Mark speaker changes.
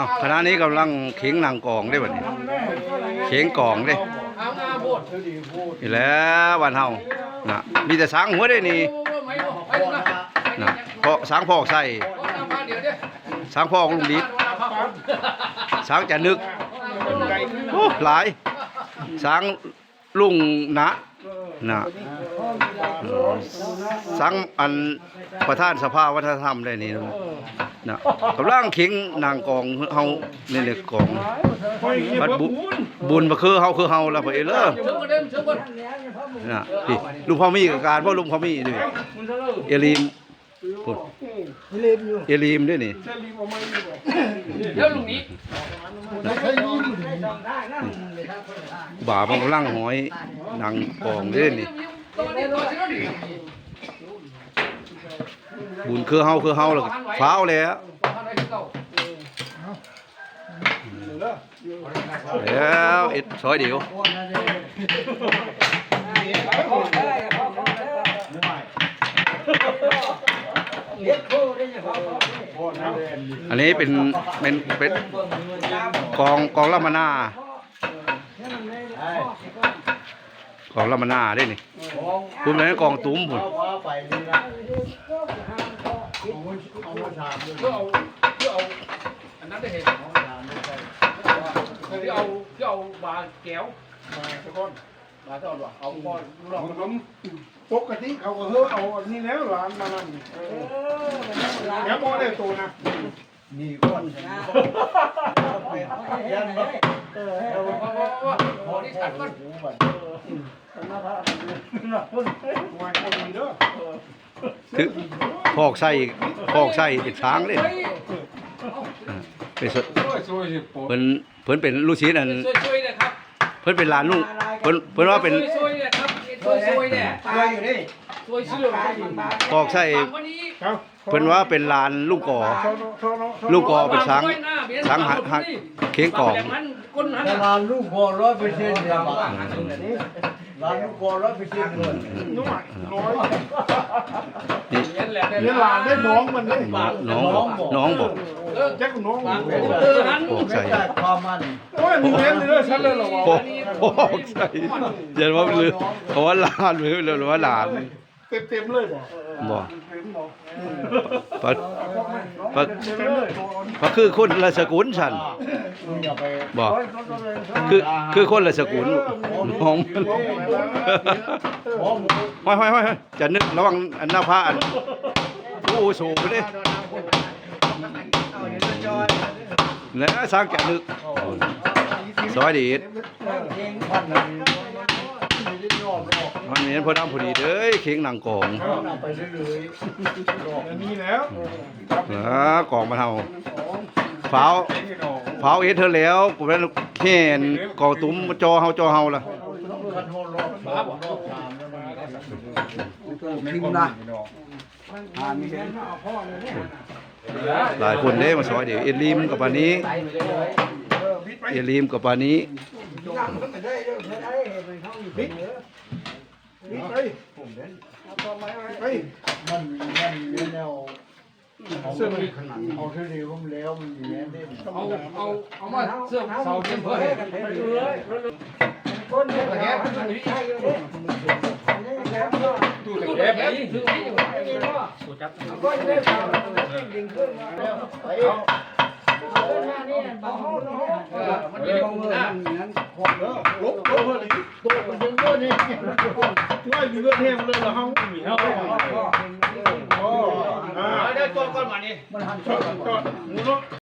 Speaker 1: อ้าวคณะนี้กำลังเข็งนางกองได้บ่นี้เข็งกองเด้นี่แหล้วบ้านเฮาน่ะมีแต่ช้างหัวได้นี่
Speaker 2: นะ
Speaker 1: น่ะเพราะช้างพอกใส่
Speaker 2: ขอน้ำมา
Speaker 1: งพอกลุงดิษช้างจะนึกโอ้หลายช้างลุงนะ น่ะสร้างอันประธานสภาวัฒนธรรมได้นี่นะนะกำลังขิงนางกองเฮานี่เลยกองบัดบุบุญบ่คือเฮาคือเฮาละไปเอ้ยเด้อ
Speaker 2: เชิญมาเด้อเชิญม
Speaker 1: น่ะพี่ลุงพ่อมีกับการพ่อลุงพ่อมีนี่เอลีมพุ่น เอลีมด้วยนี่
Speaker 2: เดี๋ยวลุงนี้
Speaker 1: บ่ามันกำลังหอยนางกองเด้นี่
Speaker 2: ตัวนี้ตัวนี้ดิ
Speaker 1: บุญคือเฮาคือเฮาแล้วก็ฟ้าวแล้วแล้วเอ็ดซอยเดียว อันนี้เป็นเป็นเป็นกองกองละมานากองละมานาได้นี่คุณเป็นกองตุ้มพุ่น
Speaker 2: เพื่เอาเพื่อเอาอันนั้นได้เห็น เพื่อเอาเพื่อเอาบาแก้ว
Speaker 3: ปกติเขาก็เฮ้อเอาอันนี้แล้วร้านมานั่นเออแล้วพอได้ตัวนะ
Speaker 2: ขอที่ฉันก่อน
Speaker 3: วายคนดีเด้อ
Speaker 1: คือพอกไส้พอกไส้เป็นช้างเลยเป็นสดเพิ่นเพิ่นเป็นลูกศิษย์อัน
Speaker 2: ช่วยๆนะครับ
Speaker 1: เพิ่นเป็นหลานลุง เพิ่นเพิ่นว่าเป็น
Speaker 2: ช่วยๆนะครับช่วยๆเนี่ย
Speaker 4: ตายอยู่ดิ
Speaker 2: ช่วยชื่อ
Speaker 1: พอกไส้
Speaker 2: วันนี้
Speaker 3: ครับ
Speaker 1: เพิ่นว่าเป็นหลานลุงก่อ ลูกกอเป็นช้างช้างหักหักเค้งกอง
Speaker 2: คนนั้น
Speaker 4: แต่ร้านลูกคอร้อยเปอร์เซ็นต์เนี่ยร้านลูกคอร้อยเปอร์เซ็นต์เลย
Speaker 3: นุ่มน้อย
Speaker 1: นี่
Speaker 2: นั่นแหละ
Speaker 3: เนี่ยหลานได้น้องมันได้
Speaker 1: น้องบอกน้องบอก
Speaker 2: เออ
Speaker 3: แจ็คน้อง
Speaker 2: เออนั้น
Speaker 1: พอก
Speaker 4: ไม่ความมัน
Speaker 3: โอ้ยมีเลี้ยงเลยฉันเลยหรอ
Speaker 1: พอกพอกไส้อย่าว่าลืมเพราะว่าหลานหรือหรือว่าหลาน
Speaker 3: เต็มเต็มเลยบ่
Speaker 1: บอก
Speaker 3: เต็มบอก
Speaker 1: ปะปะปะคือคนละสกุลฉัน
Speaker 4: มึงอย่าไป
Speaker 1: บอกคือคือคนละสกุลน้องมัน
Speaker 4: ห้
Speaker 1: อยห้อยห้อยจะนึกระวังอันหน้าผ้าอันผู้สูงไปเลย แล้วสร้างแกนึกซอยดี
Speaker 4: มันเลยไม่ได้รอบรอบ
Speaker 1: มันพอดำพอดีเด้ยเข่งหนังกอง
Speaker 3: มีแล้ว
Speaker 1: อ่ากองมาเฮาฟ้าวฟ้าวเอ็ดเธอแล้วกูเป็นแค่นกองตุ้มจอเฮาจอเฮาล่ะ
Speaker 4: ทษรอบรอบรอบสามแล้วมันทิ้งนะ
Speaker 1: หลายคนเด้มาซอยเดี๋ยวเอลีมกับปานี้ เอลีมกับปานนี้
Speaker 3: บิ๊กไปไป
Speaker 4: มันมันแนวเอาขนาดเอาเท่าเดียวมันแล้วมันอยู่แน่เด่น
Speaker 2: เอาเอาเอามาเสื้อเสาเต็มเพื่อให้กันเลยตู้แกรงนี่ถือไว้อยู่ มันจะได้คุ้มหน้า
Speaker 3: ลบลบพอดีตัวมันยังเยอะนี่ว่าอยู่เรื่องเทมเลยเหรอเฮามีเฮาอ๋ออ่า
Speaker 2: เดี๋ยวตัวก่อนมานี่
Speaker 4: มันหัน
Speaker 3: จอดจอดหมูเนาะ